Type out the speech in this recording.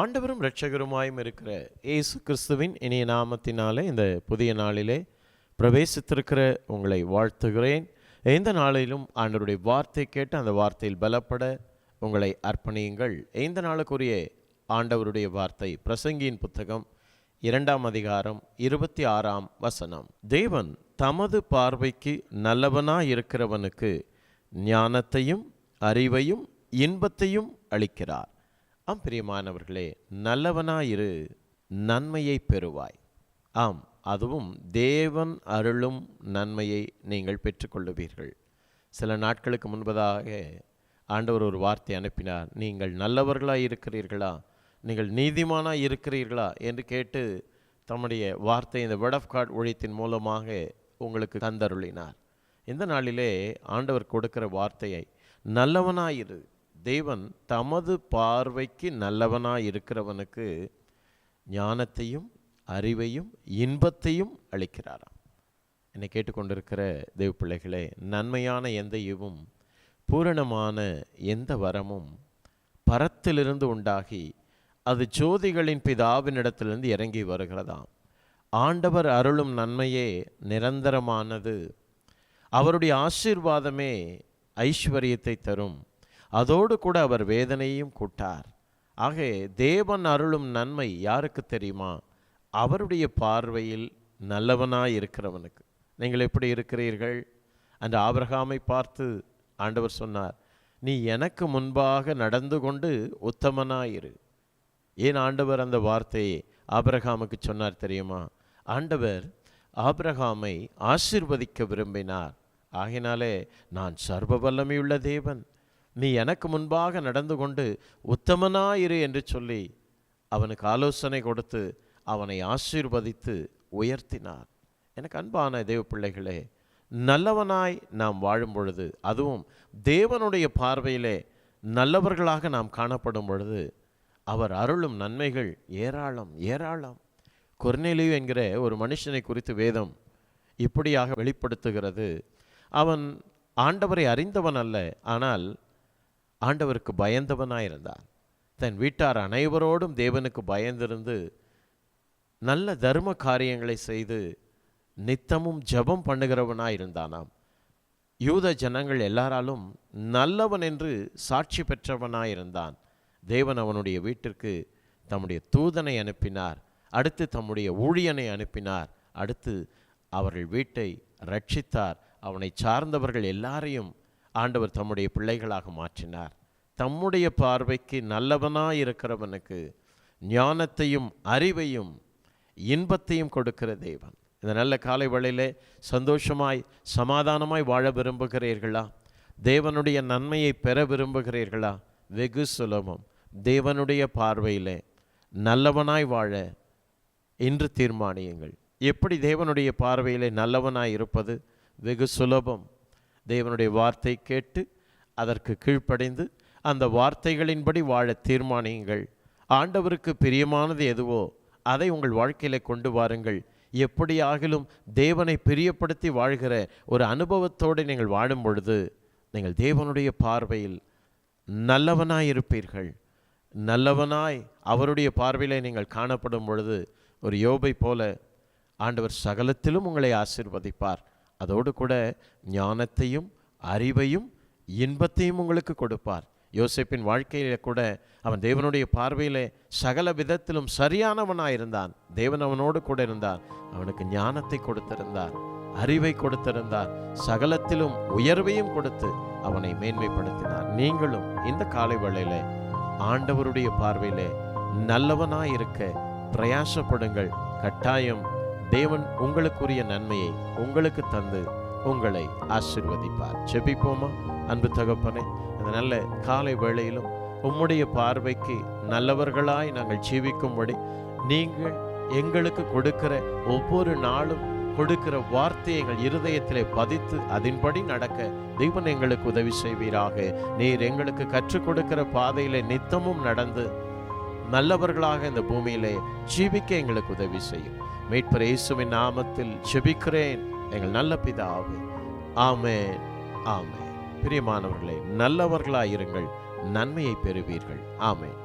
ஆண்டவரும் இரட்சகருமாயும் இருக்கிற இயேசு கிறிஸ்துவின் இனிய நாமத்தினாலே இந்த புதிய நாளிலே பிரவேசித்திருக்கிற உங்களை வாழ்த்துகிறேன். எந்த நாளிலும் ஆண்டவருடைய வார்த்தை கேட்டு அந்த வார்த்தையில் பலப்பட உங்களை அர்ப்பணியுங்கள். எந்த நாளுக்குரிய ஆண்டவருடைய வார்த்தை பிரசங்கியின் புத்தகம் இரண்டாம் அதிகாரம் இருபத்தி ஆறாம் வசனம். தேவன் தமது பார்வைக்கு நல்லவனாய் இருக்கிறவனுக்கு ஞானத்தையும் அறிவையும் இன்பத்தையும் அளிக்கிறார். ஆம் பிரியமானவர்களே நல்லவனாயிரு நன்மையை பெறுவாய். ஆம் அதுவும் தேவன் அருளும் நன்மையை நீங்கள் பெற்றுக்கொள்ளுவீர்கள். சில நாட்களுக்கு முன்பதாக ஆண்டவர் ஒரு வார்த்தை அனுப்பினார். நீங்கள் நல்லவர்களாக இருக்கிறீர்களா? நீங்கள் நீதிமானாக இருக்கிறீர்களா? என்று கேட்டு தம்முடைய வார்த்தை இந்த வேர்ட் ஆஃப் காட் ஒழியத்தின் மூலமாக உங்களுக்கு தந்தருளினார். இந்த நாளிலே ஆண்டவர் கொடுக்கிற வார்த்தையை நல்லவனாயிரு தேவன் தமது பார்வைக்கு நல்லவனாய் இருக்கிறவனுக்கு ஞானத்தையும் அறிவையும் இன்பத்தையும் அளிக்கிறாராம். என்னை கேட்டுக்கொண்டிருக்கிற தேவ பிள்ளைகளே நன்மையான எந்த ஈவும் பூரணமான எந்த வரமும் பரத்திலிருந்து உண்டாகி அது ஜோதிகளின் பிதாவினிடத்திலிருந்து இறங்கி வருகிறதாம். ஆண்டவர் அருளும் நன்மையே நிரந்தரமானது. அவருடைய ஆசீர்வாதமே ஐஸ்வர்யத்தை தரும். அதோடு கூட அவர் வேதனையும் கூட்டார். ஆக தேவன் அருளும் நன்மை யாருக்கு தெரியுமா? அவருடைய பார்வையில் நல்லவனாய் இருக்கிறவனுக்கு. நீங்கள் எப்படி இருக்கிறீர்கள்? அந்த ஆபிரகாமை பார்த்து ஆண்டவர் சொன்னார் நீ எனக்கு முன்பாக நடந்து கொண்டு உத்தமனாயிரு ஏன் ஆண்டவர் அந்த வார்த்தையை ஆபிரகாமுக்கு சொன்னார் தெரியுமா? ஆண்டவர் ஆபிரகாமை ஆசிர்வதிக்க விரும்பினார். ஆகினாலே நான் சர்வ வல்லமையுள்ள தேவன். நீ எனக்கு முன்பாக நடந்து கொண்டு உத்தமனாயிரு என்று சொல்லி அவனுக்கு ஆலோசனை கொடுத்து அவனை ஆசீர்வதித்து உயர்த்தினார். எனக்கு அன்பான தேவ பிள்ளைகளே நல்லவனாய் நாம் வாழும் பொழுது அதுவும் தேவனுடைய பார்வையிலே நல்லவர்களாக நாம் காணப்படும் பொழுது அவர் அருளும் நன்மைகள் ஏராளம் ஏராளம். கொர்நேலியு என்கிற ஒரு மனுஷனை குறித்து வேதம் இப்படியாக வெளிப்படுத்துகிறது. அவன் ஆண்டவரை அறிந்தவன் அல்ல ஆனால் ஆண்டவருக்கு பயந்தவனாயிருந்தான் தன் வீட்டார் அனைவரோடும் தேவனுக்கு பயந்திருந்து நல்ல தர்ம காரியங்களை செய்து நித்தமும் ஜெபம் பண்ணுகிறவனாயிருந்தானாம். யூத ஜனங்கள் எல்லாராலும் நல்லவன் என்று சாட்சி பெற்றவனாயிருந்தான். தேவன் அவனுடைய வீட்டிற்கு தம்முடைய தூதனை அனுப்பினார். அடுத்து தம்முடைய ஊழியனை அனுப்பினார். அடுத்து அவர்கள் வீட்டை ரட்சித்தார். அவனை சார்ந்தவர்கள் எல்லாரையும் ஆண்டவர் தம்முடைய பிள்ளைகளாக மாற்றினார். தம்முடைய பார்வைக்கு நல்லவனாய் இருக்கிறவனுக்கு ஞானத்தையும் அறிவையும் இன்பத்தையும் கொடுக்கிற தேவன். இந்த நல்ல காலை வேளையிலே சந்தோஷமாய் சமாதானமாய் வாழ விரும்புகிறீர்களா? தேவனுடைய நன்மையை பெற விரும்புகிறீர்களா? வெகு சுலபம். தேவனுடைய பார்வையிலே நல்லவனாய் வாழ இன்று தீர்மானியுங்கள். எப்படி தேவனுடைய பார்வையிலே நல்லவனாய் இருப்பது? வெகு சுலபம். தேவனுடைய வார்த்தை கேட்டு அதற்கு கீழ்ப்படைந்து அந்த வார்த்தைகளின்படி வாழ தீர்மானியுங்கள். ஆண்டவருக்கு பிரியமானது எதுவோ அதை உங்கள் வாழ்க்கையில கொண்டு வாருங்கள். எப்படியாகிலும் தேவனை பிரியப்படுத்தி வாழ்கிற ஒரு அனுபவத்தோடு நீங்கள் வாழும் பொழுது நீங்கள் தேவனுடைய பார்வையில் நல்லவனாய் இருப்பீர்கள். நல்லவனாய் அவருடைய பார்வையிலே நீங்கள் காணப்படும் பொழுது ஒரு யோபை போல ஆண்டவர் சகலத்திலும் உங்களை ஆசிர்வதிப்பார். அதோடு கூட ஞானத்தையும் அறிவையும் இன்பத்தையும் உங்களுக்கு கொடுப்பார். யோசிப்பின் வாழ்க்கையில கூட அவன் தேவனுடைய பார்வையிலே சகல விதத்திலும் சரியானவனாயிருந்தான். தேவன் அவனோடு கூட இருந்தார். அவனுக்கு ஞானத்தை கொடுத்திருந்தார் அறிவை கொடுத்திருந்தார் சகலத்திலும் உயர்வையும் கொடுத்து அவனை மேன்மைப்படுத்தினார். நீங்களும் இந்த காலை வேளையிலே ஆண்டவருடைய பார்வையிலே நல்லவனாயிருக்க பிரயாசப்படுங்கள். கட்டாயம் தேவன் உங்களுக்குரிய நன்மையை உங்களுக்கு தந்து உங்களை ஆசிர்வதிப்பார். செபிப்போமா அன்பு தகப்பனே இந்த நல்ல காலை வேளையிலும் உம்முடைய பார்வைக்கு நல்லவர்களாய் நாங்கள் ஜீவிக்கும்படி நீங்கள் எங்களுக்கு கொடுக்கிற ஒவ்வொரு நாளும் கொடுக்கிற வார்த்தையை எங்கள் இருதயத்திலே பதித்து அதன்படி நடக்க தெய்வன் எங்களுக்கு உதவி செய்வீராக. நீர் எங்களுக்கு கற்றுக் கொடுக்கிற பாதையிலே நித்தமும் நடந்து நல்லவர்களாக இந்த பூமியிலே ஜீவிக்க எங்களுக்கு உதவி செய்யும். மீட்பர் இயேசுவின் நாமத்தில் ஜெபிக்கிறேன். எங்கள் நல்ல பிதாவே ஆமென் ஆமே பிரியமானவர்களே நல்லவர்களாயிருங்கள். நன்மையை பெறுவீர்கள். ஆமென்.